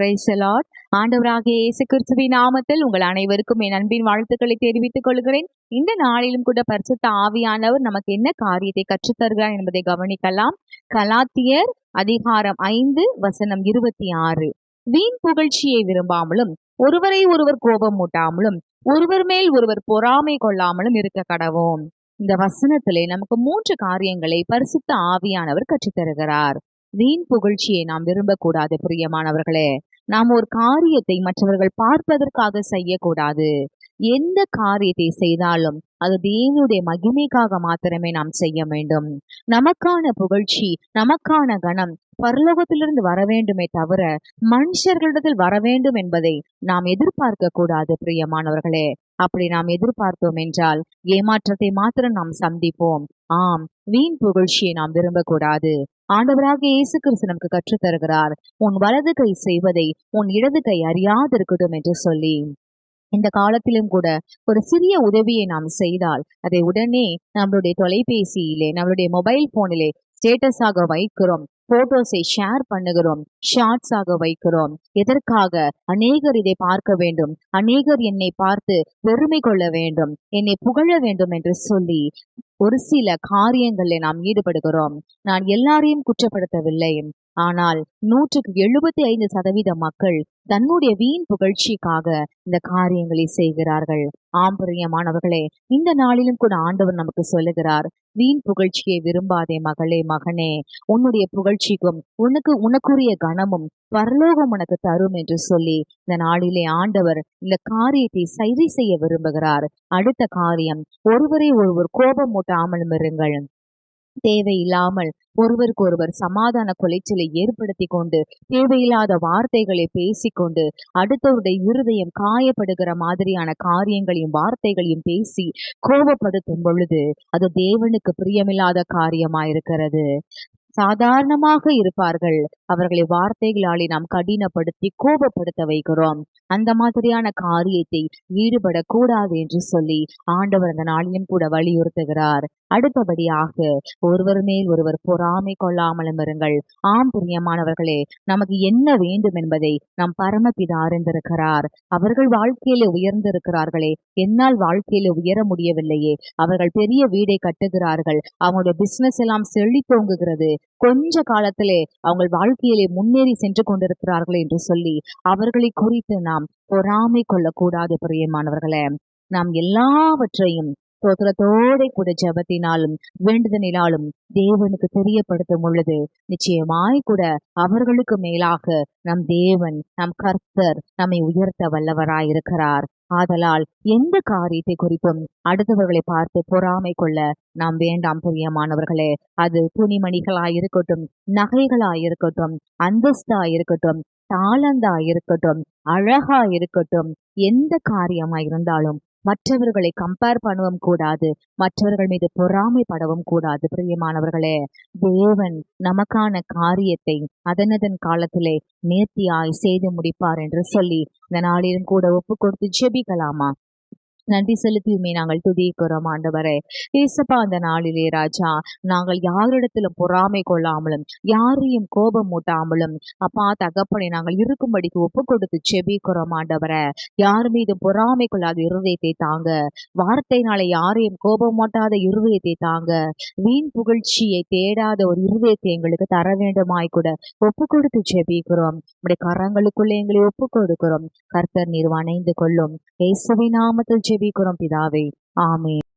Price ஆண்டவராகிய இயேசு கிறிஸ்துவின் நாமத்தில் உங்கள் அனைவருக்கும் என் அன்பின் வாழ்த்துக்களை தெரிவித்துக் கொள்கிறேன். இந்த நாளிலும் கூட பரிசுத்த ஆவியானவர் நமக்கு என்ன காரியத்தை கற்றுத்தருகிறார் என்பதை கவனிக்கலாம். கலாத்தியர் அதிகாரம் ஐந்து வசனம் இருபத்தி ஆறு. வீண் புகழ்ச்சியை விரும்பாமலும் ஒருவரை ஒருவர் கோபம் மூட்டாமலும் ஒருவர் மேல் ஒருவர் பொறாமை கொள்ளாமலும் இருக்க கடவோம். இந்த வசனத்திலே நமக்கு மூன்று காரியங்களை பரிசுத்த ஆவியானவர் கற்றுத்தருகிறார். வீண் புகழ்ச்சியை நாம் விரும்பக்கூடாது பிரியமானவர்களே. நாம் ஒரு காரியத்தை மற்றவர்கள் பார்ப்பதற்காக செய்யக்கூடாது. எந்த காரியத்தை செய்தாலும் அது தேவனுடைய மகிமைக்காக மாத்திரமே நாம் செய்ய வேண்டும். நமக்கான புகழ்ச்சி நமக்கான கணம் பரலோகத்திலிருந்து வர வேண்டுமே தவிர மனுஷர்களிடத்தில் வர வேண்டும் என்பதை நாம் எதிர்பார்க்க கூடாது பிரியமானவர்களே. அப்படி நாம் எதிர்பார்த்தோம் என்றால் ஏமாற்றத்தை மாத்திரம் நாம் சந்திப்போம். ஆம் வீண் புகழ்ச்சியை நாம் விரும்பக்கூடாது. ஆண்டவராக இயேசு கிறிஸ்து நமக்கு கற்றுத் தருகிறார் உன் வலது கை செய்வதை உன் இடது கை அறியாதிருக்கட்டும் என்று சொல்லி. இந்த காலத்திலும் கூட ஒரு சிறிய உதவியை நாம் செய்தால் அதை உடனே நம்மளுடைய தொலைபேசியிலே நம்மளுடைய மொபைல் போனிலே ஸ்டேட்டஸாக வைக்கிறோம். போட்டோஸை ஷேர் பண்ணுகிறோம் ஷார்ட்ஸாக வைக்கிறோம். எதற்காக? அநேகர் இதை பார்க்க வேண்டும். அநேகர் என்னை பார்த்து பெருமை கொள்ள வேண்டும் என்னை புகழ வேண்டும் என்று சொல்லி ஒரு சில காரியங்களில் நாம் ஈடுபடுகிறோம். நான் எல்லாரையும் குற்றப்படுத்தவில்லை. ஆனால் நூற்றுக்கு எழுபத்தி ஐந்து சதவீத மக்கள் தன்னுடைய வீண் புகழ்ச்சிக்காக இந்த காரியங்களை செய்கிறார்கள். ஆம்பரியமானவர்களே இந்த நாளிலும் கூட ஆண்டவர் நமக்கு சொல்லுகிறார் வீண் புகழ்ச்சியை விரும்பாதே மகளே மகனே. உன்னுடைய புகழ்ச்சிக்கும் உனக்கு உனக்குரிய கனமும் பரலோகம் உனக்கு தரும் என்று சொல்லி இந்த நாளிலே ஆண்டவர் இந்த காரியத்தை சரி செய்ய விரும்புகிறார். அடுத்த காரியம் ஒருவரை ஒருவர் கோபம் மூட்டாமலும் இருங்கள் தேவையில்லாமல் ஒருவருக்கொருவர் சமாதான குலைச்சலை ஏற்படுத்தி கொண்டு தேவையில்லாத வார்த்தைகளை பேசிக்கொண்டு அடுத்தவருடைய இருதயம் காயப்படுகிற மாதிரியான காரியங்களையும் வார்த்தைகளையும் பேசி கோபப்படுத்தும் பொழுது அது தேவனுக்கு பிரியமில்லாத காரியமாயிருக்கிறது. சாதாரணமாக இருப்பார்கள். அவர்களை வார்த்தைகளாலே நாம் கடினப்படுத்தி கோபப்படுத்த வைக்கிறோம். அந்த மாதிரியான காரியத்தை ஈடுபடக்கூடாது என்று சொல்லி ஆண்டவர் அந்த நாளிலும் கூட வலியுறுத்துகிறார். அடுத்தபடியாக ஒருவர் மேல் ஒருவர் பொறாமை கொள்ளாமலும் இருங்கள். ஆம் பிரியமானவர்களே நமக்கு என்ன வேண்டும் என்பதை நம் பரமபிதா அறிந்திருக்கிறார். அவர்கள் வாழ்க்கையில உயர்ந்திருக்கிறார்களே என்னால் வாழ்க்கையில உயர முடியவில்லையே. அவர்கள் பெரிய வீடை கட்டுகிறார்கள் அவங்களுடைய பிசினஸ் எல்லாம் செழித்தோங்குகிறது கொஞ்ச காலத்திலே அவங்க வாழ்க்கையிலே முன்னேறி சென்று கொண்டிருக்கிறார்கள் என்று சொல்லி அவர்களை குறித்து நாம் பொறாமை கொள்ளக்கூடாது பிரியமானவர்களே. நாம் எல்லாவற்றையும் ஸ்தோத்திரத்தோட கூட ஜபத்தினாலும் வேண்டுதலினாலும் தேவனுக்கு தெரியப்படுத்தும் பொழுது நிச்சயமாய் கூட அவர்களுக்கு மேலாக நம் தேவன் நம் கர்த்தர் நம்மை உயர்த்த வல்லவராயிருக்கிறார். ஆதலால் எந்த காரியத்தை குறித்தும் அடுத்தவர்களை பார்த்து பொறாமை கொள்ள நாம் வேண்டாம் பிரியமானவர்களே. அது துணிமணிகளாயிருக்கட்டும் நகைகளாயிருக்கட்டும் அந்தஸ்தா இருக்கட்டும் தாளந்தா இருக்கட்டும் அழகா இருக்கட்டும் எந்த காரியமா இருந்தாலும் மற்றவர்களை கம்பேர் பண்ணவும் கூடாது. மற்றவர்கள் மீது பொறாமைப்படவும் கூடாது பிரியமானவர்களே. தேவன் நமக்கான காரியத்தை அதனதன் காலத்திலே நேர்த்தியாய் செய்து முடிப்பார் என்று சொல்லி இந்த நாளிலும் கூட ஒப்பு கொடுத்து ஜெபிக்கலாமா? நன்றி செலுத்தியுமே நாங்கள். துதிக்கிறோம் ஆண்டவரே. ஏசப்பா அந்த நாளிலே ராஜா நாங்கள் யாரிடத்திலும் பொறாமை கொள்ளாமலும் யாரையும் கோபம் மூட்டாமலும் அப்பா தகப்பனை நாங்கள் இருக்கும்படிக்கு ஒப்பு கொடுத்து செபிக்கிறோம் ஆண்டவரை. யார் மீது பொறாமை கொள்ளாத இருதயத்தை தாங்க. வார்த்தைனால யாரையும் கோபம் மூட்டாத இருதயத்தை தாங்க. வீண் புகழ்ச்சியை தேடாத ஒரு இருதயத்தை எங்களுக்கு தர வேண்டுமாய் கூட ஒப்பு கொடுத்து செபிக்கிறோம். நம்முடைய கரங்களுக்குள்ளே எங்களை ஒப்பு கொடுக்கிறோம் கர்த்தர் நீர் அணைந்து கொள்ளும். இயேசுவின் நாமத்தில் ஜெபிக்கிறோம் பிதாவே. ஆமே